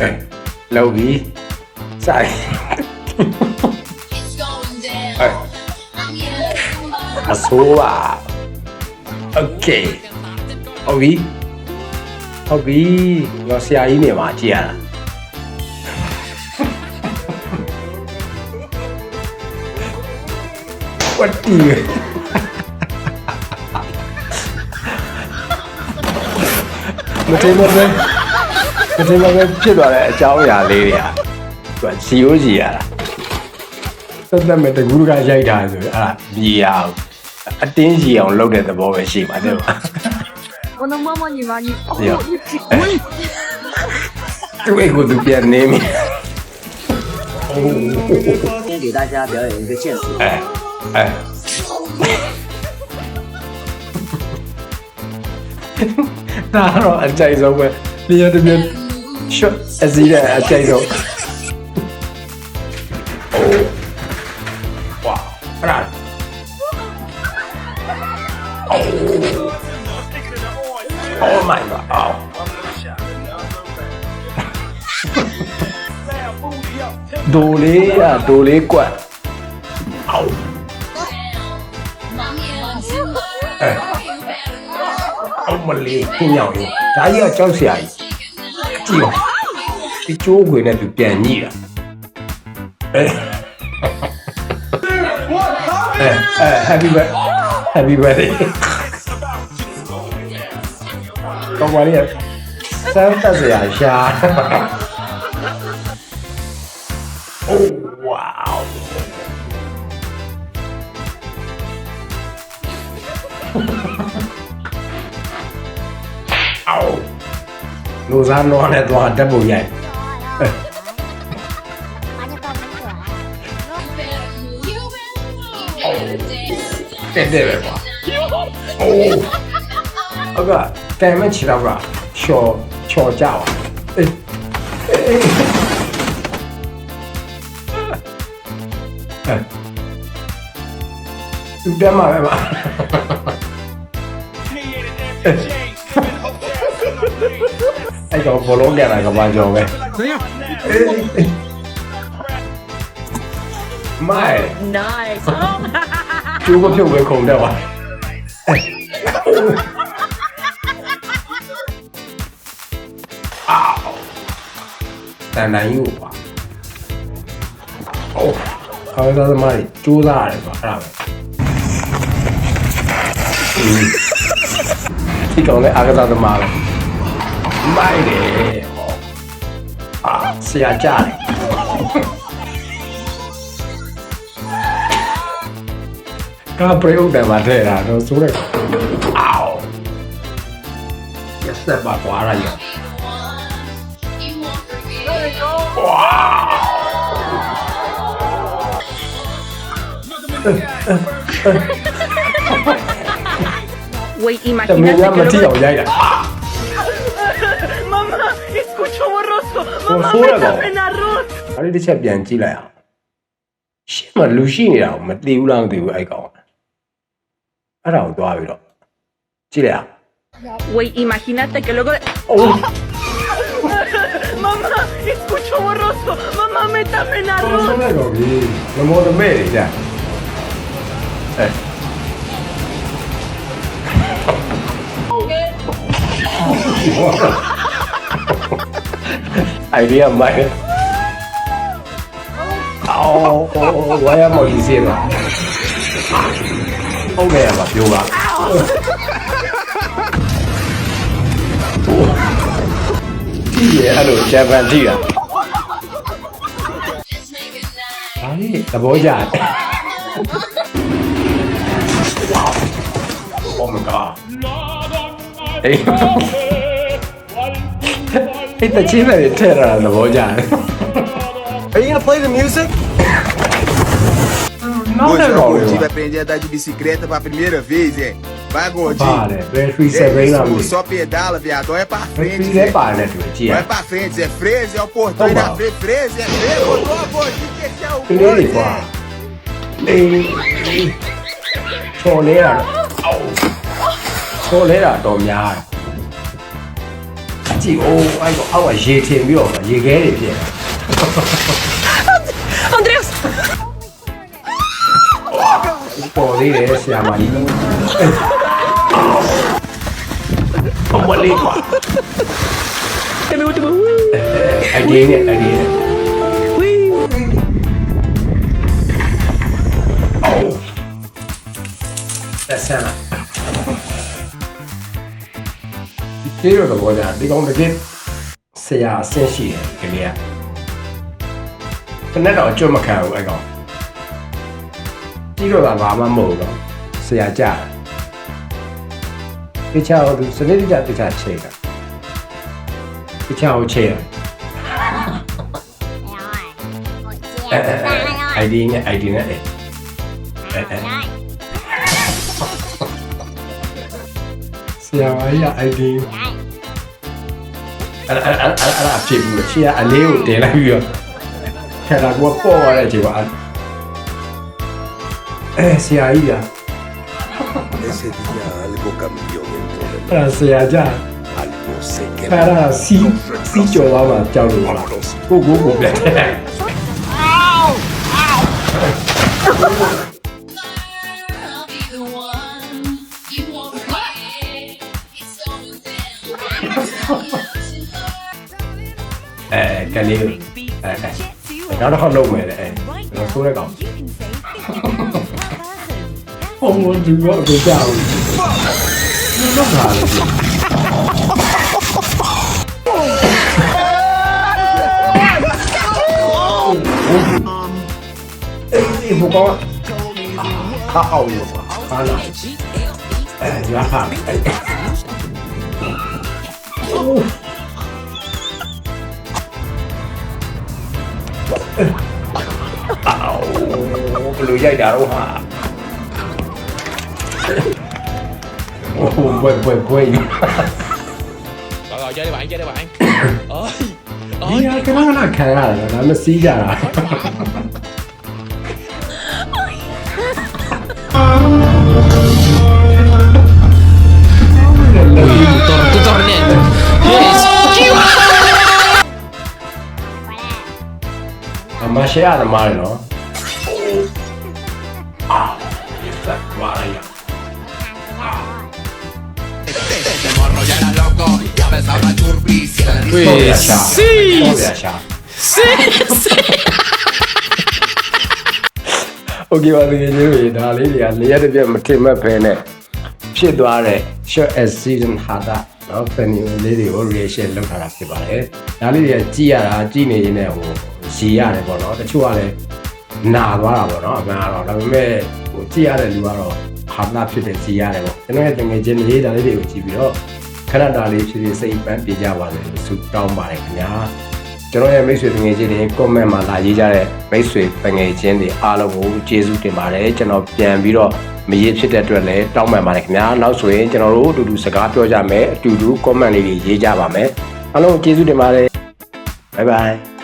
Eh, lo vi. Sai. eh. La sua. Ok. Ho vi. Ho vi. Lo si ha in magia. What do you? Mình chơi một ကြီးနေမှာကြည့်ရတာဝတ်တီမတင်မပဲမတင်မပဲဖြစ်သွားတဲ့အကြောင်းအရာလေးတွေကသူကဇီယိုဂျီရတာသက်သက်မဲ့တကူကရိုက်တာဆိုရင်အဲ့ဒါမြည်ရအောင်အတင်းကြီးအောင်လုပ်တဲ့သဘောပဲရှိပါတယ်ဗျာ 我能摸摸你吗？你哦，有你哎对我都变内面。先给大家表演一个剑术。哎哎，大佬အကြိုက်ဆုံးပဲလျှက်တ စ်ပြက် shot အစီးတဲ့အကြိုက်ဆုံးအိုးဝါအဲ့ဒါအိုး Oh my god အော်ဒိုလေးอ่ะဒိုလေးကွက်အော် I'm here. အဲ အမလေးခင်းရောက်ရောဒါကြီးကကြောက်စရာကြီး ကြည့်ပါဒီကျိုးခွေနဲ့သူပြန်ညိတာအဲအဲအဲ happy birthday happy birthday ကောင်းပါလေစမ်းတက်စရာရှာအိုးဝေါအော် Lô Gian nó này toàn trăm bộ nhảy. Tên đề vậy quá Ồ. Ở cơ à, Tên mấy chỉ đạo ra Cho Cho chào à? Ê. Ê. Ê Đem mà em ạ. Hey, hey, hey, hey. တက်မှာပဲပါအဲ့တော့ဘောလုံးပြန်လာကဘာကြော်ပဲမိုင် nice。 ကျိုးမပြုတ်ပဲခုံတက်ပါအာတန်တိုင်းယူပါအိုးခေါင်းသားသမားကြီးကျိုးစားရတယ်ကွာအဲ့ဒါပဲဒီကောင်လည်းအာကစားသမားပဲ Baile. Ah, si aggiare. Apri una barriera, non solo. Au! Che stemma qua, ragazzi? Wow! Güey, imagínate. También ya me tiro, ya. အောင်ရိုက်တာ Mamá, escucho borroso. Por Mamá, fuera, métame no. en arroz. အဲ့ဒီတစ်ချက်ပြန်ကြည့်လိုက်အောင်ရှင်းမလူရှိနေတာကိုမသိဘူးလားမသိဘူးအဲ့ကောင်အဲ့ဒါကိုသွားပြီးတော့ကြည့်လိုက်အောင် Güey, imagínate que luego... အိုး Mamá, escucho borroso. Mamá, métame en ဆော arroz. င်းလိုက်တော့ပြီမမောတမဲတွေ idea mạnh Ồ, của em màu gì xin à? Không đẹp à, phiêu à? Cái gì ăn được chè vàng gì à? Đấy, là bố già. Wow. Oh my god. Hey. Hit the Chief and it's não vou bojan. Are you gonna play the music? Não, não, não, o Gordinho vai aprender a andar de bicicleta pra primeira vez, é? Vai, Gordinho. Vale, é, é isso, só pedala, viado. Olha pra frente, É, é. Né, Olha pra frente, Zé. Freio, é o portão da frente. Freio, é Freio, botou a Gordinho, que é o Gordinho, Zé. Choleira. Choleira, Tomiara. ကြည့်အိုးအဲ့တော့အောက်ကရေထင်ပြီးတော့ရေခဲတွေဖြစ်တယ် Andrés. ပေါ်သေးတယ်ဆရာမကြီးအမလေးကွာ Te me gusta. အဒီနဲ့အဒီနဲ့အော်ဆက်ဆန်း လာဒီလိုတော့ကြာဒီကောင်တကယ်ဆရာအဆင့်ရှိတယ်ကလေးကတနေ့တော့အကျွတ်မခံဘူးအဲ့ကောင်ကြည့်တော့တာဘာမှမဟုတ်တော့ဆရာကြတယ်တခြားဟိုသူစနစ်တကျတခြားချိန်တာတခြားဟိုချိန်တာအဲအဲအဲ ID နဲ့ ID နဲ့အဲအဲအဲဆရာမကြီးက ID အဲ့အဲ့အဲ့အဲ့အဲ့အဖြစ်ဘူးလေရှေ့ကအလေးကိုတင်လိုက်ပြီးတော့ခက်တာကပေါ့ရတဲ့အချိန်မှာအဲဆရာကြီးက Ese día algo cambió dentro de mí. အဲ့ဒါဆရာကြ Algo se ခါ quedó. ရစီစီကျော်သွားမှကြောက်လို့လားကိုကိုကိုပြတ်တယ် I'll be the one you won't forget. It's going down. Kalil à, à, nó nó không đúng mày này nó xuống nó còn không muốn chúng gọi của chào nó là gì Ê, một con. À, khá hầu nhiều quá. Khá là. လူရိုက်တာတော့ဟာโอ้โหบวยบวยบวย Rồi rồi chơi đi bạn chơi đi bạn ơi ဒီဟာကနကနခံရတယ်ဒါမစီးကြတာ Tor torneo Yes အမရှေရသမားတယ်နော် 对，是是是。OK ပါဒီကနေ့ရေဒါလေးတွေကလျက်တစ်ပြက်မထင်မှတ်ပဲနဲ့ဖြစ်သွားတဲ့ short as season ဟာတာနော် funny လေးတွေကို reaction လုပ်ထားတာဖြစ်ပါတယ်။ဒါလေးတွေကကြည့်ရတာကြည့်နေရင်လည်းဟိုရှည်ရတယ်ပေါ့နော်။တချို့ကလည်းနာသွားတာပေါ့နော်အမှန်တော့ဒါပေမဲ့ဟိုကြည့်ရတဲ့လူကတော့ဟာတာဖြစ်တဲ့ကြည့်ရတယ်ပေါ့။ကျွန်တော်ရဲ့တငယ်ချင်းလေးဒါလေးတွေကိုကြည့်ပြီးတော့ ခဏတာလေးဖြစ်ဖြစ်စိတ်ပန်းပြေကြပါစေလို့ဆုတောင်းပါတယ်ခင်ဗျာကျွန်တော်ရဲ့မိတ်ဆွေတငယ်ချင်းတွေ comment မှာလာရေးကြတဲ့မိတ်ဆွေတငယ်ချင်းတွေအားလုံးကိုကျေးဇူးတင်ပါတယ်ကျွန်တော်ပြန်ပြီးတော့မရေးဖြစ်တဲ့အတွက်လည်းတောင်းပန်ပါတယ်ခင်ဗျာနောက်ဆိုရင်ကျွန်တော်တို့အတူတူစကားပြောကြမယ်အတူတူ comment လေးတွေရေးကြပါမယ်အားလုံးကျေးဇူးတင်ပါတယ် bye bye